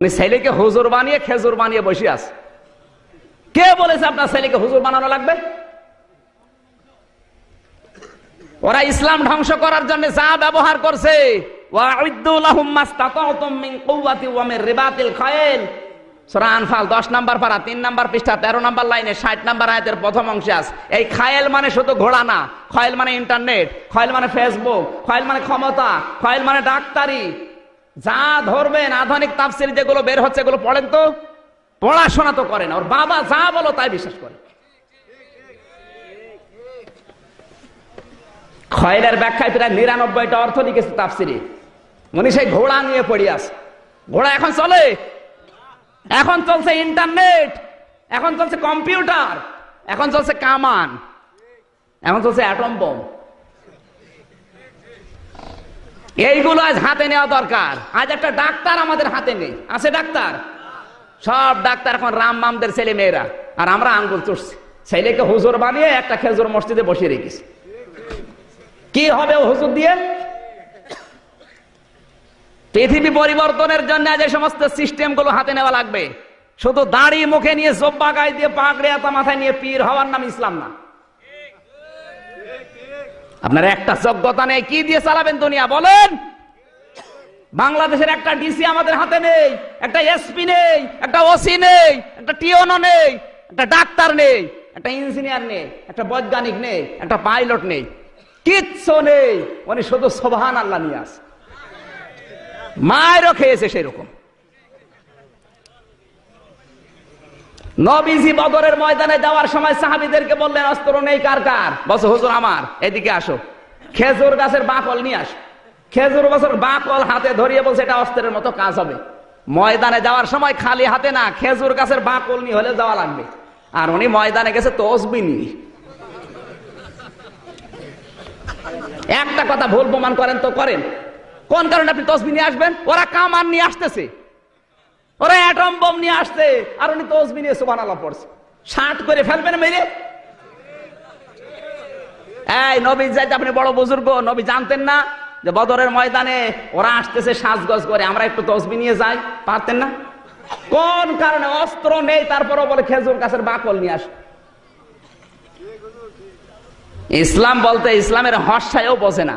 উনি ছেলেকে হুজুর বানিয়ে খেজুর বানিয়ে বসে আছে। কে বলেছে আপনার ছেলেকে হুজুর বানানো লাগবে? ওরা ইসলাম ধ্বংস করার জন্য যা ব্যবহার করছে নাম্বার নাম্বার পৃষ্ঠা 13 নাম্বার লাইনে 60 নাম্বার আয়াতের প্রথম অংশে এই মানে শুধু না খায়েল মানে ইন্টারনেট খায়েল মানে ফেসবুক খায়েল মানে ক্ষমতা খায়েল মানে ডাক্তারি। যা ধরবেন, আধুনিক তাফসির যেগুলো বের হচ্ছে, এগুলো পড়েন তো। পড়াশোনা তো করেন, ওর বাবা যা বলো তাই বিশ্বাস করে। খয়েলের ব্যাখ্যায় প্রায় নিরানব্বইটা অর্থ লিখেছে তাফসিরে। উনি সেই ঘোড়া নিয়ে পড়ে আছে। ঘোড়া এখন চলে। এখন চলছে ইন্টারনেট, এখন চলছে কম্পিউটার, এখন চলছে কামান, এখন চলছে অ্যাটম বোম। এইগুলো আজ হাতে নেওয়া দরকার। আজ একটা ডাক্তার আমাদের হাতে নেই। আছে ডাক্তার? সব ডাক্তার এখন রাম মামদের ছেলে মেয়েরা। আর আমরা আঙ্গুল চড়ছি ছেলেকে হুজুর বানিয়ে একটা খেজুর মসজিদে বসিয়ে রেখেছি। কি হবে হুজুর দিয়ে? পৃথিবী পরিবর্তনের জন্য যে সমস্ত সিস্টেমগুলো হাতে নেওয়া লাগবে। শুধু দাড়ি মুখে নিয়ে জব্বা গায়ে দিয়ে পাগড়ে এত মাথায় নিয়ে পীর হওয়ার নাম ইসলাম না। আপনার একটা যোগ্যতা নেই, কি দিয়ে চালাবেন দুনিয়া, বলেন। বাংলাদেশের একটা ডিসি আমাদের হাতে নেই, একটা এসপি নেই, একটা ওসি নেই, একটা টিওনো নেই, একটা ডাক্তার নেই, একটা ইঞ্জিনিয়ার নেই, একটা বৈজ্ঞানিক নেই, একটা পাইলট নেই। কিচ্ছু নেই, উনি শুধু সোভান আল্লাহ নিয়ে আস। মায়েরও খেয়েছে সেরকম। নবীজি বদরের ময়দানে যাওয়ার সময় সাহাবিদেরকে বললেন, অস্ত্র নেই কার কার? বস হুজুর আমার, এদিকে আসো। খেজুর গাছের বাকল নিয়ে আসো। খেজুর গাছের বাকল হাতে ধরিয়ে বলছে, এটা অস্ত্রের মতো কাজ হবে। ময়দানে যাওয়ার সময় খালি হাতে না, খেজুর গাছের বাকল নিয়ে হলে যাওয়া লাগবে। আর উনি ময়দানে গেছে তসবি নিয়ে। একটা কথা ভুল প্রমাণ করেন তো করেন। কোন কারণে আপনি তসবি নিয়ে আসবেন? ওরা কামান নিয়ে আসতেছে। ওরা অ্যাটম বোম নিয়ে আসছে, আর উনি তসবি নিয়ে সুবান আল্লাহ পড়ছে। ষাট করে ফেলবেন মেরে। এই নবী যাইতে আপনি বড় বুজুর্গ, নবী জানতেন না যে বদরের ময়দানে ওরা আসতেছে সাজগজ করে, আমরা একটু তসবি নিয়ে যাই, পারতেন না? কোন কারণে? অস্ত্র নেই, তারপরও বলে খেজুর গাছের বাকল নিয়ে আস। ইসলাম বলতে ইসলামের হর্ষায়ও বোঝে না।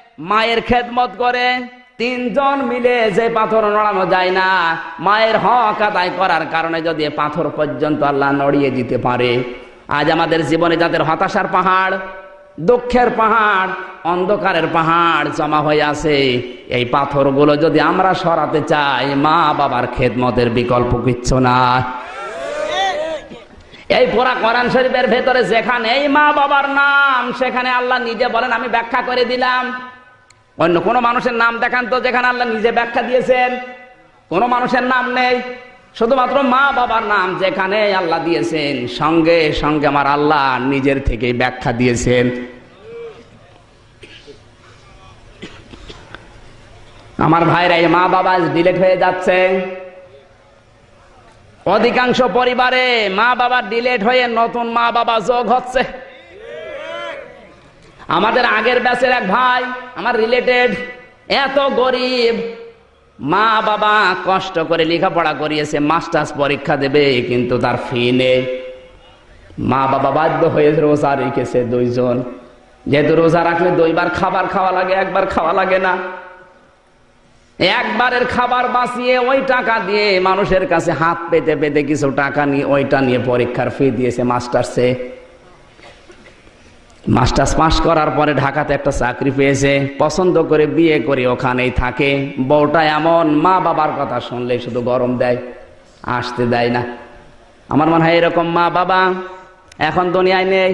মায়ের খেদমত করে, তিনজন মিলে যে পাথর নড়ানো যায় না, মায়ের হক আদায় করার কারণে যদি পাথর পর্যন্ত আল্লাহ নড়িয়ে দিতে পারে। আজ আমাদের জীবনে যাদের হতাশার পাহাড়, দুঃখের পাহাড়, অন্ধকারের পাহাড় জমা হয়ে আছে, এই পাথরগুলো যদি আমরা সরাতে চাই, মা বাবার খেদমতের বিকল্প কিচ্ছু না। এই পোড়া কোরআন শরীফের ভেতরে যেখানে এই মা বাবার নাম, সেখানে আল্লাহ নিজে বলেন, আমি ব্যাখ্যা করে দিলাম। অন্য কোনো মানুষের নাম দেখান তো যেখানে আল্লাহ নিজে ব্যাখ্যা দিয়েছেন। কোনো মানুষের নাম নেই। শুধুমাত্র মা বাবার নাম যেখানে আল্লাহ দিয়েছেন। সঙ্গে সঙ্গে আমার আল্লাহ নিজের থেকেই ব্যাখ্যা দিয়েছেন। আমার ভাইরা, এই মা বাবা ডিলেট হয়ে যাচ্ছে। অধিকাংশ পরিবারে মা বাবা ডিলেট হয়ে নতুন মা বাবা যোগ হচ্ছে। আমাদের আগের ব্যাচের এক ভাই, আমার রিলেটেড এত গরিব। মা বাবা কষ্ট করে লেখাপড়া করিয়েছে মাস্টার্স পরীক্ষা দেবে, কিন্তু তার ফি নেই। মা বাবা বাধ্য হয়ে রোজা রেখেছে দুইজন। যেহেতু রোজা রাখলে দুইবার খাবার খাওয়া লাগে, একবার খাওয়া লাগে না। একবারের খাবার বাঁচিয়ে ওই টাকা দিয়ে মানুষের কাছে হাত পেতে পেতে কিছু টাকা নিয়ে, ওইটা নিয়ে পরীক্ষার ফি দিয়েছে মাস্টার্সে মাস্টার্স পাস করার পরে ঢাকাতে একটা চাকরি পেয়েছে, পছন্দ করে বিয়ে করে ওখানেই থাকে। বউটা এমন মা বাবার কথা শুনলে শুধু গরম দেয়, আসতে দেয় না। আমার মনে হয় এরকম মা বাবা এখন দুনিয়ায় নেই।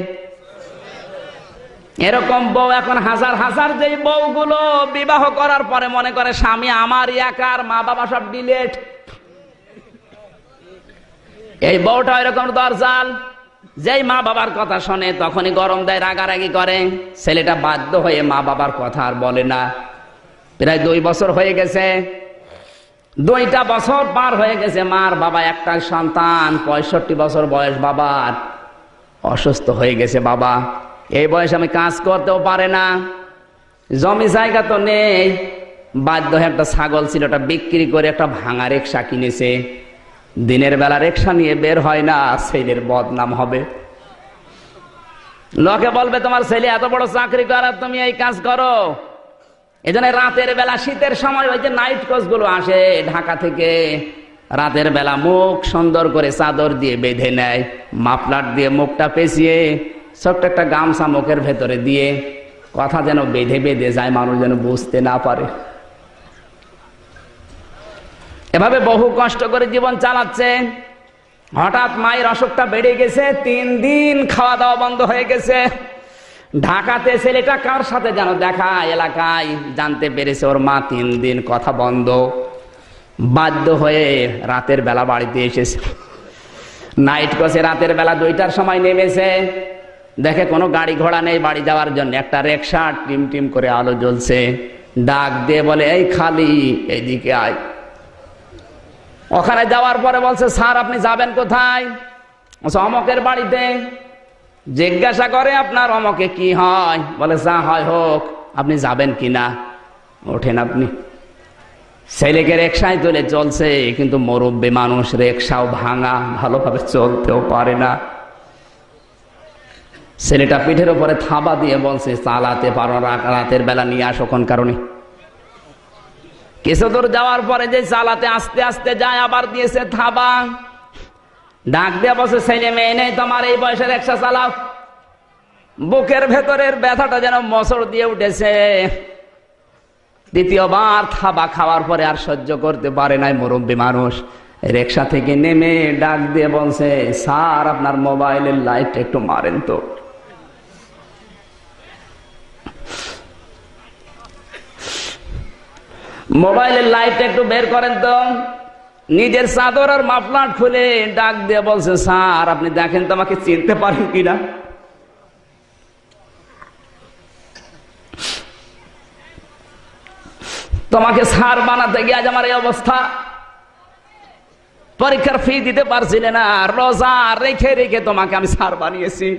এরকম বউ এখন হাজার হাজার যে বউগুলো বিবাহ করার পরে মনে করে স্বামী আমার একার, মা বাবা সব ডিলেট। এই বউটা এরকম দরজাল। যেই মা বাবার কথা শোনে, তখনই গরম দেয়, রাগারাগি করে। ছেলেটা বাধ্য হয়ে মা বাবার কথা আর বলে না। প্রায় দুই বছর হয়ে গেছে। দুইটা বছর পার হয়ে গেছে, মার বাবা একটা সন্তান, পঁয়ষট্টি বছর বয়স বাবার। অসুস্থ হয়ে গেছে বাবা। এই বয়সে আমি কাজ করতেও পারে না। জমি জায়গা তো নেই। বাধ্য হয়ে একটা ছাগল ছিল, ওটা বিক্রি করে একটা ভাঙা রিক্সা কিনেছে। দিনের বেলা রিক্সা নিয়ে বের হয় না, ছেলের বদনাম হবে। লোকে বলবে, তোমার ছেলে এত বড় চাকরি করার তুমি এই কাজ করো। এই জন্য রাতের বেলা, শীতের সময় ওই যে নাইট কোচগুলো আসে ঢাকা থেকে, রাতের বেলা মুখ সুন্দর করে চাদর দিয়ে বেঁধে নেয়, মাফলার দিয়ে মুখটা পেঁচিয়ে, ছোট্ট একটা গামছা মুখের ভেতরে দিয়ে, কথা যেন বেঁধে বেঁধে যায়, মানুষ যেন বুঝতে না পারে। এভাবে বহু কষ্ট করে জীবন চালাচ্ছে হঠাৎ মায়ের অসুখটা বেড়ে গেছে, তিন দিন খাওয়া দাওয়া বন্ধ হয়ে গেছে। ঢাকাতে ছেলেটা কার সাথে যেন দেখা, এলাকায় জানতে পেরেছে ওর মা তিন দিন কথা বন্ধ। বাধ্য হয়ে রাতের বেলা বাড়িতে এসেছে। নাইট কসে রাতের বেলা দুইটার সময় নেমেছে। দেখে কোনো গাড়ি ঘোড়া নেই বাড়ি যাওয়ার জন্য। একটা রিক্সা টিম টিম করে আলো জ্বলছে। ডাক দিয়ে বলে, এই খালি এইদিকে আয়। ওখানে যাওয়ার পরে বলছে, স্যার, আপনি যাবেন কোথায়? অমকের বাড়িতে। জিজ্ঞাসা করে, আপনার অমকে কি হয়? বলে, যা হয় হোক, আপনি যাবেন কি না ওঠেন আপনি। ছেলেকে রেকশায় তুলে চলছে, কিন্তু মুরব্বী মানুষ রেকশাও ভাঙা, ভালোভাবে চলতেও পারে না। ছেলেটা পিঠের উপরে থাবা দিয়ে বলছে, চালাতে পারো রাতের বেলা নিয়ে আসো কোন কারণে? কিছু দূর যাওয়ার পরে যে চালাতে আস্তে আস্তে যায়, আবার দিয়েছে থাবা। ডাক দিয়ে বসে ছেলে মেয়ে নেই তোমার, এই বয়সের রিক্সা চালাও। বুকের ভেতরের ব্যথাটা যেন মসর দিয়ে উঠেছে। দ্বিতীয়বার থাবা খাওয়ার পরে আর সহ্য করতে পারে নাই মুরব্বী মানুষ। রিক্সা থেকে নেমে ডাক দিয়ে বলছে, স্যার, আপনার মোবাইলের লাইট একটু মারেন তো। মোবাইলের লাইট একটু বের করেন তো। নিজের চাদর আর মাফলার খুলে ডাক দিয়ে বলছে, স্যার, আপনি দেখেন তো আমাকে চিনতে পারেন কিনা? তোমাকে সার বানাতে গিয়ে আজ আমার এই অবস্থা। পরীক্ষার ফি দিতে পারছিলে না, রোজা রেখে রেখে তোমাকে আমি সার বানিয়েছি।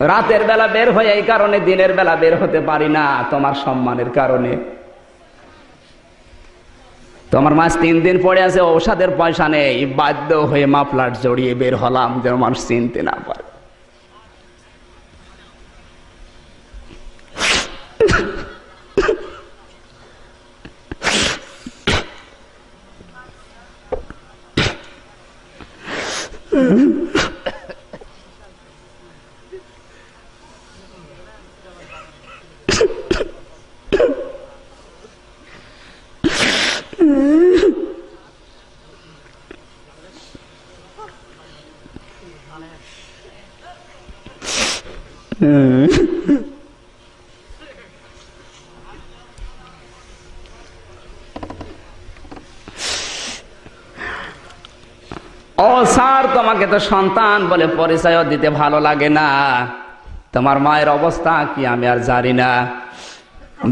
রাতের বেলা বের হয়ে এই কারণে দিনের বেলা বের হতে পারি না তোমার সম্মানের কারণে। তোমার মাছ তিন দিন পড়ে আছে, ঔষধের পয়সা নেই। বাধ্য হয়ে মাফলার জড়িয়ে বের হলাম, যেন মানুষ চিনতে না পারে। ও স্যার, তোমাকে তো সন্তান বলে পরিচয় দিতে ভালো লাগে না। তোমার মায়ের অবস্থা কি আমি আর জানি না।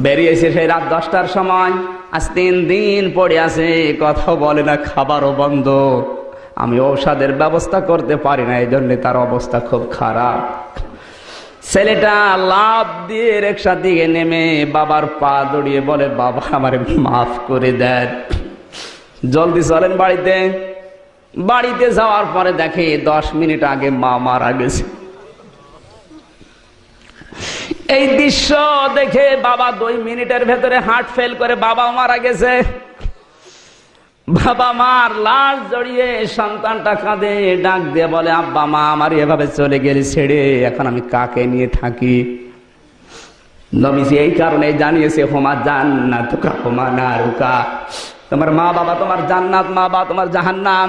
বেরিয়েছে সেই রাত দশটার সময়। আজ তিন দিন পড়ে আছে, কথা বলে না, খাবারও বন্ধ। আমি ঔষধের ব্যবস্থা করতে পারি না এই জন্য তার অবস্থা খুব খারাপ। ছেলেটা লাভ দিয়ে রিক্সা দিকে নেমে বাবার পা দড়িয়ে বলে, বাবা, আমারে মাফ করে দেন। জলদি চলেন বাড়িতে। বাড়িতে যাওয়ার পরে দেখে দশ মিনিট আগে মা মারা গেছে। এই দৃশ্য দেখে বাবা দুই মিনিটের ভেতরে হার্ট ফেল করে বাবা মারা গেছে। বাবা মার লাশ জড়িয়ে সন্তানটা কাঁদে, ডাক দিয়ে বলে, আব্বা মা, আমার এভাবে চলে গেলে ছেড়ে, এখন আমি কাকে নিয়ে থাকি? নবীজি এই কারণে জানিয়েছে, হোমা জান্নাত হোমা না রুকা তোমার মা বাবা তোমার জান্নাত মা বাবা তোমার জাহান্নাম।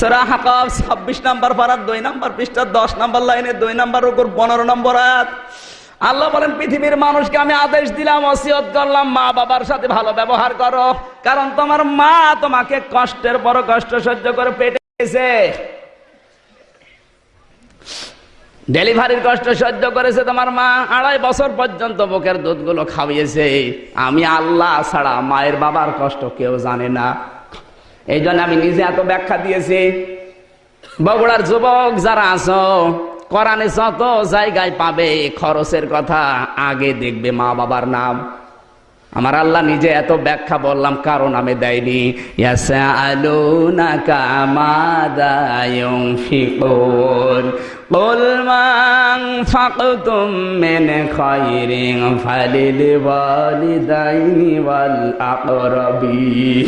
সূরা হাকাব 26 নাম্বার পারার 2 নাম্বার পৃষ্ঠা 10 নাম্বার লাইনে 2 নাম্বার উপর 15 নম্বর আয়াত। আল্লাহ বলেন, পৃথিবীর মানুষকে আমি আদেশ দিলাম, ওসিয়ত করলাম, মা বাবার সাথে ভালো ব্যবহার করো। কারণ তোমার মা তোমাকে কষ্টের বড় কষ্ট সহ্য করে পেটে গেছে ডেলিভারির কষ্ট সহ্য করেছে তোমার মা, আড়াই বছর পর্যন্ত বুকের দুধগুলো খাওয়িয়েছে। আমি আল্লাহ ছাড়া মায়ের বাবার কষ্ট কেউ জানে না। এই জন্য আমি নিজে এত ব্যাখ্যা দিয়েছি বগুড়ার যুবক যারা আছো কোরআনে যত জায়গায় পাবে খরচের কথা আগে দেখবে মা বাবার নাম আমার আল্লাহ নিজে এত ব্যাখ্যা বললাম কারণ আমি দেয়নি ইয়াসআলুনাকা মাযা ইউনফিকুন قل ما أنفقتم من خير فللوالدين والأقربين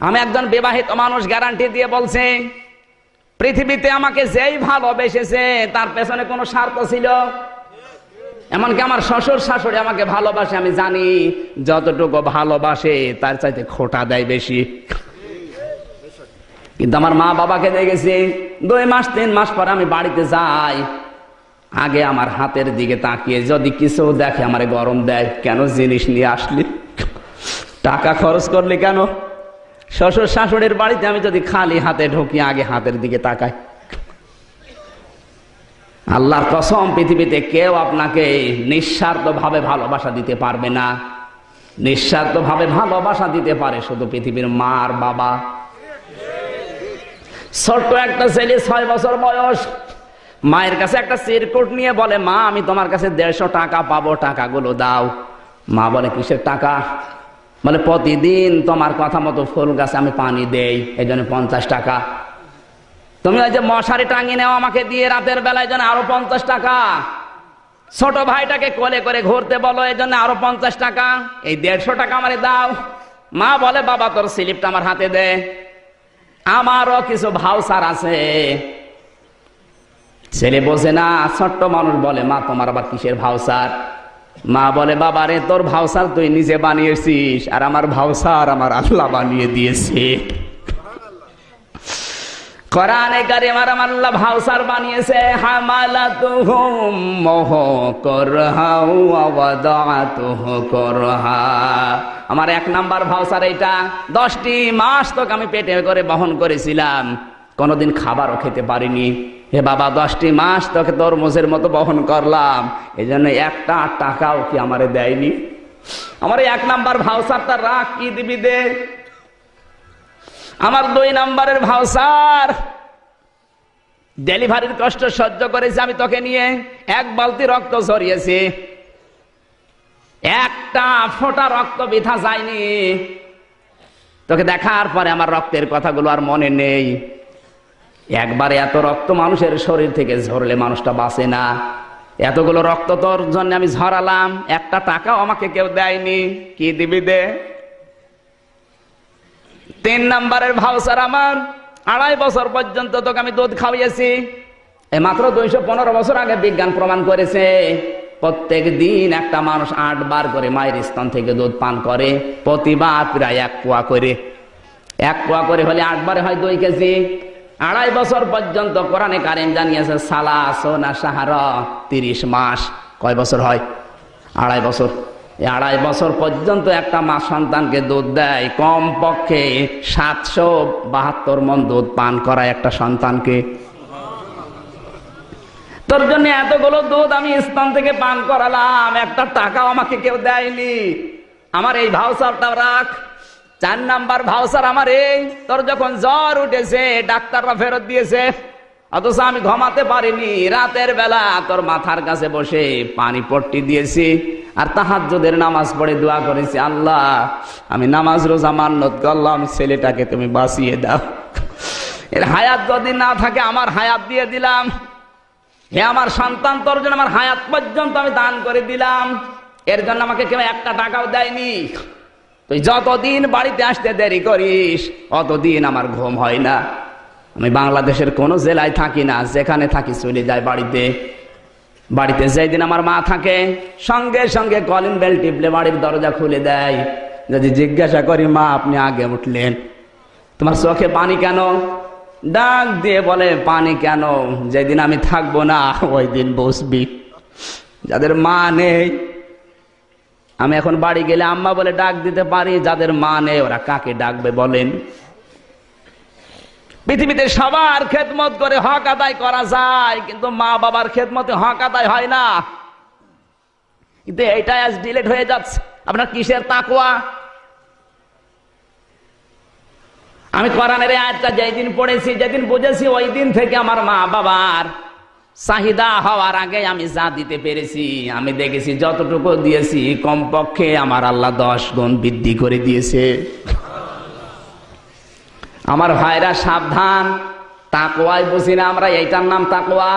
আমি একজন বিবাহিত মানুষ গ্যারান্টি দিয়ে বলছি, পৃথিবীতে আমাকে যেই ভালোবেসেছে, তার পেছনে কোনো স্বার্থ ছিল? এমনকি আমার শ্বশুর শাশুড়ি আমাকে ভালোবাসে, আমি জানি যতটুকু ভালোবাসে, তার চাইতে খোটা দেয় বেশি। কিন্তু আমার মা বাবাকে দেখেছি, দুই মাস, তিন মাস পর আমি বাড়িতে যাই, আগে আমার হাতের দিকে তাকিয়ে, যদি কিছু দেখে, আমার গরম দেয়, কেন জিনিস নিয়ে আসলি? টাকা খরচ করলি কেন? শ্বশুর শাশুড়ির বাড়িতে আমি যদি খালি হাতে ঢুকি, আগে হাতের দিকে তাকাই। আল্লাহর কসম, পৃথিবীতে কেউ আপনাকে নিঃস্বার্থ ভাবে ভালোবাসা দিতে পারবে না। নিঃস্বার্থ ভাবে ভালোবাসা দিতে পারে শুধু পৃথিবীর মা আর বাবা। ছোট্ট একটা ছেলে, ছয় বছর বয়স। মায়ের কাছে একটা চিরকুট নিয়ে বলে, মা, আমি তোমার কাছে দেড়শো টাকা পাবো, টাকাগুলো দাও। মা বলে, কিসের টাকা? বলে, প্রতিদিন তোমার কথা মতো ফুল গাছে আমি পানি দেই এই জন্য পঞ্চাশ টাকা। তুমি ওই যে মশারি টাঙিয়ে নেও আমাকে দিয়ে, রাতের বেলায় জন্য আরও পঞ্চাশ টাকা। ছোট ভাইটাকে কোলে করে ঘুরতে বলো এই জন্য আরও পঞ্চাশ টাকা। এই দেড়শো টাকা আমারে দাও। মা বলে, বাবা, তোর স্লিপটা আমার হাতে দে। আমারও কিছু ভাউসার আছে। ছেলে বোঝে না, ছোট্ট মানুষ বলে, মা, তোমার আবার কিসের ভাউসার মা বলে বাবা রে তোর ভাউসার তুই নিজে বানিয়েছিস আর আমার ভাউসার আমার আল্লাহ বানিয়ে দিয়েছে। আমার মোহ আমার এক নাম্বার ভাউসার এইটা, দশটি মাস তোকে আমি পেটে করে বহন করেছিলাম। কোনোদিন খাবারও খেতে পারিনি। হে বাবা, দশটি মাস তোকে তরমুজের মতো বহন করলাম। এই জন্য একটা টাকাও কি আমারে দেয়নি? আমার এক নাম্বার ভাউসারটা রাখ, কি দিবি দে? আমার দুই নাম্বারের ভাউসার ডেলিভারির কষ্ট সহ্য করেছি আমি তোকে নিয়ে। এক বালতি রক্ত ঝরিয়েছি। একটা ফোঁটা রক্ত বিথা যায়নি। তোকে দেখার পরে আমার রক্তের কথাগুলো আর মনে নেই। একবারে এত রক্ত মানুষের শরীর থেকে ঝরলে মানুষটা বাঁচে না। এতগুলো রক্ত তোর জন্য আমি ঝরালাম, একটা টাকাও আমাকে কেউ দেয়নি। কি দিবি দে? তিন নাম্বারের ভাউসার আমার। আড়াই বছর পর্যন্ত তোকে আমি দুধ খাওয়াইছি এই মাত্র দুইশো পনেরো বছর আগে বিজ্ঞান প্রমাণ করেছে, প্রত্যেক দিন একটা মানুষ আট বার করে মায়ের স্তন থেকে দুধ পান করে, প্রতিবার প্রায় এক পোয়া করে। এক পোয়া করে হলে আটবারে হয় দুই কেজি। আড়াই বছর পর্যন্ত কোরআনে কারিম জানিয়েছে সালা সোনা সাহারা তিরিশ মাস। কয় বছর হয়? আড়াই বছর। এই আড়াই বছর পর্যন্ত একটা মা সন্তানকে দুধ দেয় কম পক্ষে সাতশো বাহাত্তর মন দুধ পান করায় একটা সন্তানকে। তোর জন্য এতগুলো দুধ আমি স্থান থেকে পান করালাম, একটা টাকাও আমাকে কেউ দেয়নি। আমার এই ভাউসারটা রাখ। চার নাম্বার ভাউসার আমার এই। তোর যখন জ্বর উঠেছে, ডাক্তাররা ফেরত দিয়েছে। অথচ আমি ঘমাতে পারিনি। রাতের বেলা তোর মাথার কাছে বসে পানি পট্টি দিয়েছি আর তাহাজ্জুদের নামাজ পড়ে দোয়া করেছি, আল্লাহ, আমি নামাজ রোজা মান্নত করলাম, ছেলেটাকে তুমি বাঁচিয়ে দাও। এর হায়াত যদি না থাকে, আমার হায়াত দিয়ে দিলাম। হে আমার সন্তান, তোর জন্য আমার হায়াত পর্যন্ত আমি দান করে দিলাম। এর জন্য আমাকে কেউ একটা টাকাও দেয়নি। তুই যতদিন বাড়িতে আসতে দেরি করিস, অতদিন আমার ঘুম হয় না। আমি বাংলাদেশের কোনো জেলায় থাকি না, যেখানে থাকি চলে যায় বাড়িতে। বাড়িতে যেই দিন আমার মা থাকে, সঙ্গে সঙ্গে কলিং বেল টিপলে বাড়ির দরজা খুলে দেয়। যদি জিজ্ঞাসা করি, মা, আপনি আগে উঠলেন। তোমার চোখে পানি কেন? ডাক দিয়ে বলে, পানি কেন? যেদিন আমি থাকব না, ওই দিন বসবি। যাদের মা নেই আমি এখন বাড়ি গেলে আম্মা বলে ডাক দিতে পারি, যাদের মা নেই ওরা কাকে ডাকবে বলেন? পৃথিবীতে সবার খেদমত করে হক আদায় করা যায়, কিন্তু মা বাবার খেদমতে হক আদায় হয় না। কিন্তু এইটা আজ ডিলেট হয়ে যাচ্ছে। আপনার কিসের তাকুয়া আমি কোরআনের আয়াতটা যেদিন পড়েছি, যেদিন বুঝেছি, ওই দিন থেকে আমার মা বাবার চাহিদা হওয়ার আগে আমি যা দিতে পেরেছি, আমি দেখেছি যতটুকু দিয়েছি, কমপক্ষে আমার আল্লাহ দশ গুণ বৃদ্ধি করে দিয়েছে। আমার ভাইরা সাবধান তাকোয়াই বুঝি না আমরা, এইটার নাম তাকোয়া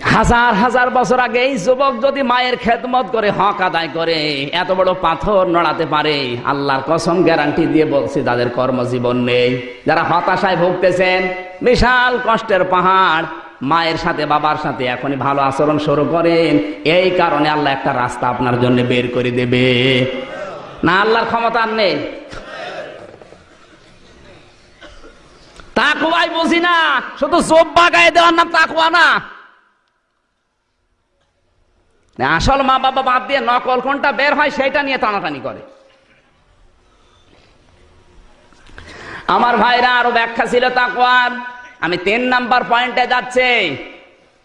হাজার হাজার বছর আগে এই যুবক যদি মায়ের খেদমত করে হক আদায় করে এত বড় পাথর নড়াতে পারে আল্লাহর কসম গ্যারান্টি দিয়ে বলছি তাদের কর্মজীবন নেই। যারা হতাশায় ভুগতেছেন বিশাল কষ্টের পাহাড় মায়ের সাথে বাবার সাথে এখনই ভালো আচরণ শুরু করেন। এই কারণে আল্লাহ একটা রাস্তা আপনার জন্য বের করে দেবে। না আল্লাহর ক্ষমতা নেই। তাকুয়াই বুঝি না শুধু জোব্বা গায়ে দেওয়ার নাম তাকুয়া না, আসল মা বাবা বাদ দিয়ে নকল কোনটা বের হয় সেটা নিয়ে টানাটানি করে। আমার ভাইরা আরও ব্যাখ্যা ছিল তাকুয়ার আমি তিন নাম্বার পয়েন্টে যাচ্ছে।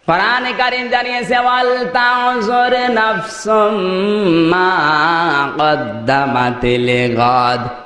কোরআনে কারিম জানিয়েছে, ওয়াল তাউজুর নাফসুম মা কদ্দামাত লিগাদ